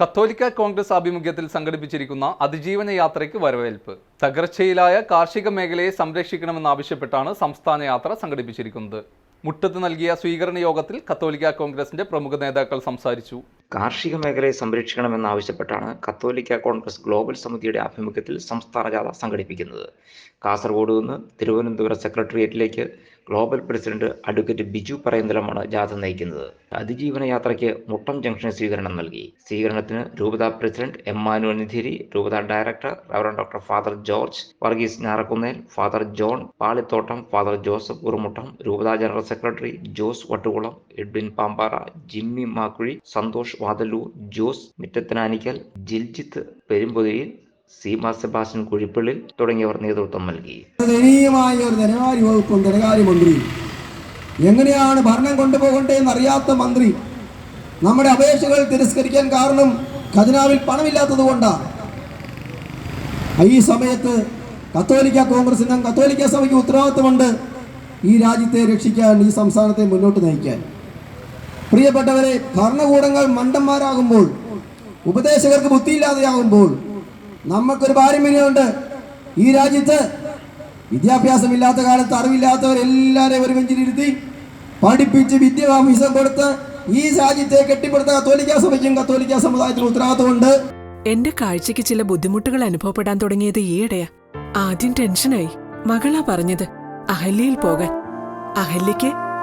കത്തോലിക്ക കോൺഗ്രസ് ആഭിമുഖ്യത്തിൽ സംഘടിപ്പിച്ചിരിക്കുന്ന അതിജീവന യാത്രയ്ക്ക് വരവേൽപ്പ്. തകർച്ചയിലായ കാർഷിക മേഖലയെ സംരക്ഷിക്കണമെന്നാവശ്യപ്പെട്ടാണ് സംസ്ഥാന യാത്ര സംഘടിപ്പിച്ചിരിക്കുന്നത്. മുട്ടത്ത് നൽകിയ സ്വീകരണ യോഗത്തിൽ കത്തോലിക്ക കോൺഗ്രസിന്റെ പ്രമുഖ നേതാക്കൾ സംസാരിച്ചു. കാർഷിക മേഖലയെ സംരക്ഷിക്കണമെന്നാവശ്യപ്പെട്ടാണ് കത്തോലിക്ക കോൺഗ്രസ് ഗ്ലോബൽ സമിതിയുടെ ആഭിമുഖ്യത്തിൽ സംസ്ഥാന ജാഥ സംഘടിപ്പിക്കുന്നത്. കാസർഗോഡ് നിന്ന് തിരുവനന്തപുരം സെക്രട്ടേറിയറ്റിലേക്ക് ഗ്ലോബൽ പ്രസിഡന്റ് അഡ്വക്കേറ്റ് ബിജു പറയന്തലമാണ് ജാഥ നയിക്കുന്നത്. അതിജീവന യാത്രയ്ക്ക് മുട്ടം ജംഗ്ഷൻ സ്വീകരണം നൽകി. സ്വീകരണത്തിന് രൂപത പ്രസിഡന്റ് എമ്മാനുവൽ നിധിരി രൂപത director reverend doctor father George Varghese Njarakkunnel father John Palithottam father Joseph Urumuttam രൂപത general secretary Jose Vattukulam Edwin Pampara Jimmy Makkuzhy Santhosh Vathalloor Jose Mittathanikkal Jiljith Perumputhiyil Seema Sebastian Kuzhippallil തുടങ്ങിയവർ നേതൃത്വം നൽകി. ദയനീയമായ ഒരു ധനകാര്യ വകുപ്പും ധനകാര്യമന്ത്രി എങ്ങനെയാണ് ഭരണം കൊണ്ടുപോകേണ്ടതെന്ന് അറിയാത്ത മന്ത്രി നമ്മുടെ അപേക്ഷകൾ തിരസ്കരിക്കാൻ കാരണം ഖജനാവിൽ പണമില്ലാത്തത് കൊണ്ടാണ് ഈ സമയത്ത് കത്തോലിക്ക കോൺഗ്രസിനും കത്തോലിക്ക സഭയ്ക്ക് ഉത്തരവാദിത്തമുണ്ട് ഈ രാജ്യത്തെ രക്ഷിക്കാൻ ഈ സംസ്ഥാനത്തെ മുന്നോട്ട് നയിക്കാൻ. പ്രിയപ്പെട്ടവരെ ഭരണകൂടങ്ങൾ മണ്ടന്മാരാകുമ്പോൾ ഉപദേശകർക്ക് ബുദ്ധിയില്ലാതെയാകുമ്പോൾ നമുക്കൊരു പാരമ്പര്യമുണ്ട്. ഈ രാജ്യത്ത് വിദ്യാഭ്യാസമില്ലാത്ത കാലത്ത് അറിവില്ലാത്തവരെല്ലാവരെയും ഒരു വെഞ്ചിലിരുത്തി പഠിപ്പിച്ച് വിദ്യാഭ്യാസം കൊടുത്ത് ഈ രാജ്യത്തെ കെട്ടിപ്പടുത്ത കത്തോലിക്ക സഭയ്ക്കും കത്തോലിക്ക സമുദായത്തിനും ഉത്തരവാദിത്തമുണ്ട് എന്റെ കാഴ്ചക്ക് ചില ബുദ്ധിമുട്ടുകൾ അനുഭവപ്പെടാൻ തുടങ്ങിയത് ഈയിടെയാ. ആദ്യം ടെൻഷനായി. മകളാ പറഞ്ഞത് അഹല്യയിൽ പോകാൻ. അഹല്യയ്ക്ക്